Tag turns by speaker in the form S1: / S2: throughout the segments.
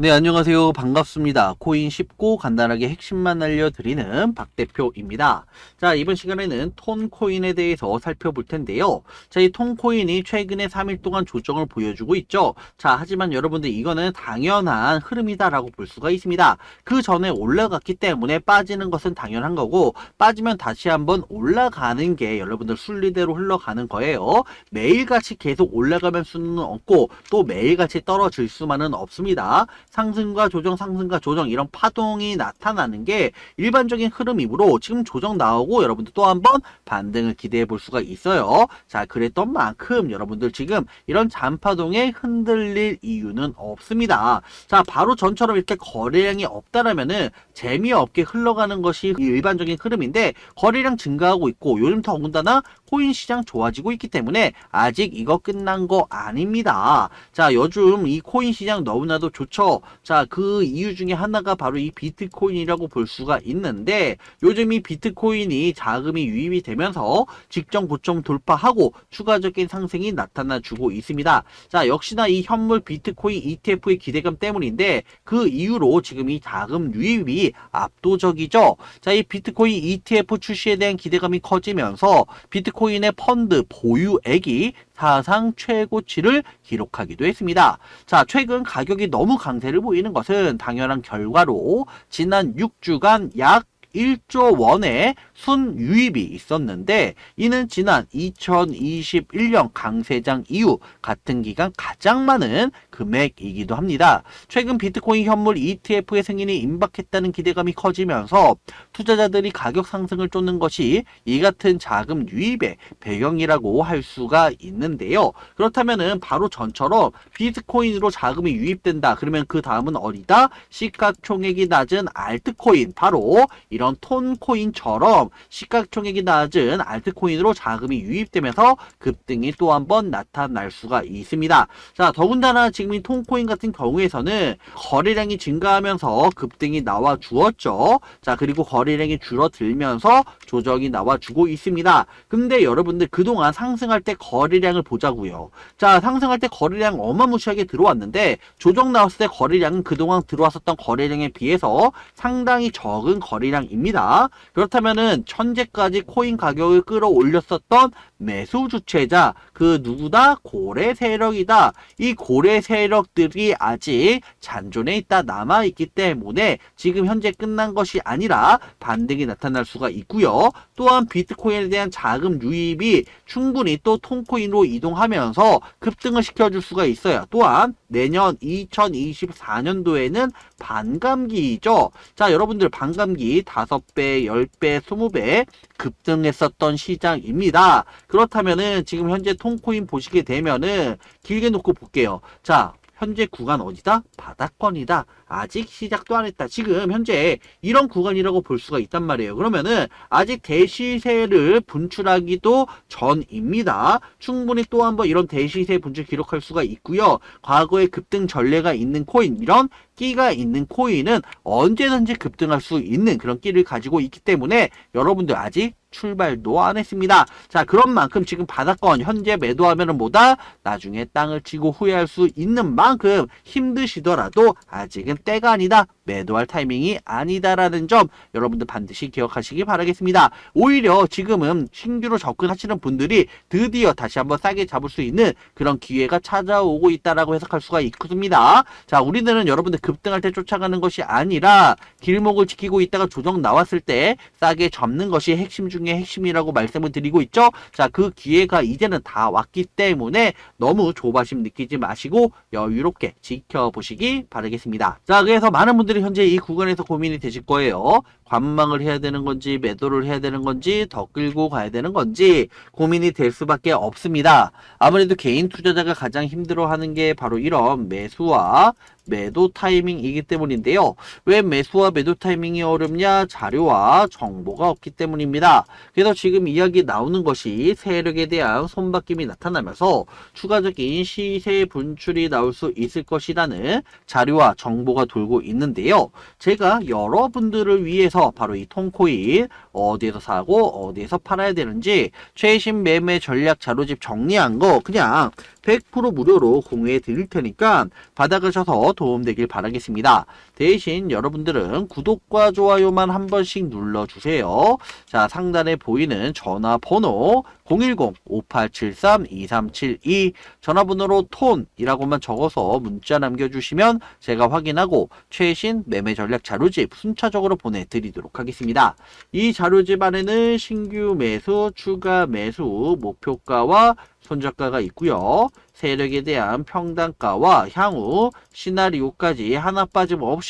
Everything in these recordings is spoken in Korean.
S1: 네, 안녕하세요. 반갑습니다. 코인 쉽고 간단하게 핵심만 알려드리는 박 대표입니다. 자, 이번 시간에는 톤 코인에 대해서 살펴볼 텐데요. 자, 이 톤 코인이 최근에 3일 동안 조정을 보여주고 있죠. 자, 하지만 여러분들 이거는 당연한 흐름이다라고 볼 수가 있습니다. 그 전에 올라갔기 때문에 빠지는 것은 당연한 거고, 빠지면 다시 한번 올라가는 게 여러분들 순리대로 흘러가는 거예요. 매일같이 계속 올라가면 수는 없고, 또 매일같이 떨어질 수만은 없습니다. 상승과 조정, 상승과 조정 이런 파동이 나타나는 게 일반적인 흐름이므로 지금 조정 나오고 여러분들 또 한번 반등을 기대해 볼 수가 있어요. 자, 그랬던 만큼 여러분들 지금 이런 잔파동에 흔들릴 이유는 없습니다. 자, 바로 전처럼 이렇게 거래량이 없다라면은 재미없게 흘러가는 것이 일반적인 흐름인데 거래량 증가하고 있고 요즘 더군다나 코인 시장 좋아지고 있기 때문에 아직 이거 끝난 거 아닙니다. 자, 요즘 이 코인 시장 너무나도 좋죠. 자, 그 이유 중에 하나가 바로 이 비트코인이라고 볼 수가 있는데 요즘 이 비트코인이 자금이 유입이 되면서 직전 고점 돌파하고 추가적인 상승이 나타나 주고 있습니다. 자, 역시나 이 현물 비트코인 ETF의 기대감 때문인데 그 이유로 지금 이 자금 유입이 압도적이죠. 자, 이 비트코인 ETF 출시에 대한 기대감이 커지면서 비트코인의 펀드 보유액이 사상 최고치를 기록하기도 했습니다. 자, 최근 가격이 너무 강세 를 보이는 것은 당연한 결과로 지난 6주간 약 1조 원의 순유입이 있었는데 이는 지난 2021년 강세장 이후 같은 기간 가장 많은 금액이기도 합니다. 최근 비트코인 현물 ETF의 승인이 임박했다는 기대감이 커지면서 투자자들이 가격 상승을 쫓는 것이 이 같은 자금 유입의 배경이라고 할 수가 있는데요. 그렇다면은 바로 전처럼 비트코인으로 자금이 유입된다. 그러면 그 다음은 어디다? 시가총액이 낮은 알트코인 바로 이런 톤코인처럼 시가총액이 낮은 알트코인으로 자금이 유입되면서 급등이 또 한번 나타날 수가 있습니다. 자, 더군다나 지금 이 톤코인 같은 경우에서는 거래량이 증가하면서 급등이 나와 주었죠. 자, 그리고 거래량이 줄어들면서 조정이 나와 주고 있습니다. 근데 여러분들 그동안 상승할 때 거래량을 보자고요. 자, 상승할 때 거래량 어마무시하게 들어왔는데 조정 나왔을 때 거래량은 그동안 들어왔었던 거래량에 비해서 상당히 적은 거래량 입니다. 그렇다면은 현재까지 코인 가격을 끌어올렸었던 매수 주체자 그 누구다 고래 세력이다. 이 고래 세력들이 아직 잔존해 있다 남아 있기 때문에 지금 현재 끝난 것이 아니라 반등이 나타날 수가 있고요. 또한 비트코인에 대한 자금 유입이 충분히 또 톤코인으로 이동하면서 급등을 시켜줄 수가 있어요. 또한 내년 2024년도에는 반감기죠. 자, 여러분들 반감기 5배, 10배, 20배 급등했었던 시장입니다. 그렇다면은 지금 현재 톤코인 보시게 되면은 길게 놓고 볼게요. 자, 현재 구간 어디다? 바닥권이다. 아직 시작도 안 했다. 지금 현재 이런 구간이라고 볼 수가 있단 말이에요. 그러면은 아직 대시세를 분출하기도 전입니다. 충분히 또 한번 이런 대시세 분출 기록할 수가 있고요. 과거에 급등 전례가 있는 코인 이런 끼가 있는 코인은 언제든지 급등할 수 있는 그런 끼를 가지고 있기 때문에 여러분들 아직 출발도 안 했습니다. 자, 그런 만큼 지금 바닥권 현재 매도하면은 뭐다? 나중에 땅을 치고 후회할 수 있는 만큼 힘드시더라도 아직은 때가 아니다. 매도할 타이밍이 아니다라는 점 여러분들 반드시 기억하시기 바라겠습니다. 오히려 지금은 신규로 접근하시는 분들이 드디어 다시 한번 싸게 잡을 수 있는 그런 기회가 찾아오고 있다라고 해석할 수가 있습니다. 자, 우리들은 여러분들 급등할 때 쫓아가는 것이 아니라 길목을 지키고 있다가 조정 나왔을 때 싸게 접는 것이 핵심 중에 핵심이라고 말씀을 드리고 있죠. 자, 그 기회가 이제는 다 왔기 때문에 너무 조바심 느끼지 마시고 여유롭게 지켜보시기 바라겠습니다. 자, 그래서 많은 분들이 현재 이 구간에서 고민이 되실 거예요. 관망을 해야 되는 건지 매도를 해야 되는 건지 더 끌고 가야 되는 건지 고민이 될 수밖에 없습니다. 아무래도 개인 투자자가 가장 힘들어하는 게 바로 이런 매수와 매도 타이밍이기 때문인데요. 왜 매수와 매도 타이밍이 어렵냐? 자료와 정보가 없기 때문입니다. 그래서 지금 이야기 나오는 것이 세력에 대한 손바뀜이 나타나면서 추가적인 시세 분출이 나올 수 있을 것이라는 자료와 정보가 돌고 있는데요. 제가 여러분들을 위해서 바로 이 통코인 어디에서 사고 어디에서 팔아야 되는지 최신 매매 전략 자료집 정리한 거 그냥 100% 무료로 공유해 드릴 테니까 받아가셔서 도움되길 바라겠습니다. 대신 여러분들은 구독과 좋아요만 한 번씩 눌러주세요. 자, 상단에 보이는 전화번호 010-5873-2372 전화번호로 톤이라고만 적어서 문자 남겨주시면 제가 확인하고 최신 매매 전략 자료집 순차적으로 보내드리도록 하겠습니다. 이 자료집 안에는 신규 매수, 추가 매수, 목표가와 손절가가 있고요. 세력에 대한 평단가와 향후 시나리오까지 하나 빠짐없이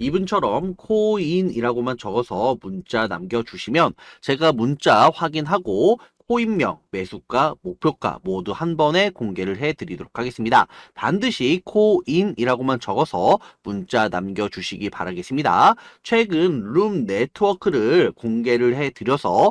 S1: 이분처럼 코인이라고만 적어서 문자 남겨주시면 제가 문자 확인하고 코인명, 매수가, 목표가 모두 한 번에 공개를 해드리도록 하겠습니다. 반드시 코인이라고만 적어서 문자 남겨주시기 바라겠습니다. 최근 룸 네트워크를 공개를 해드려서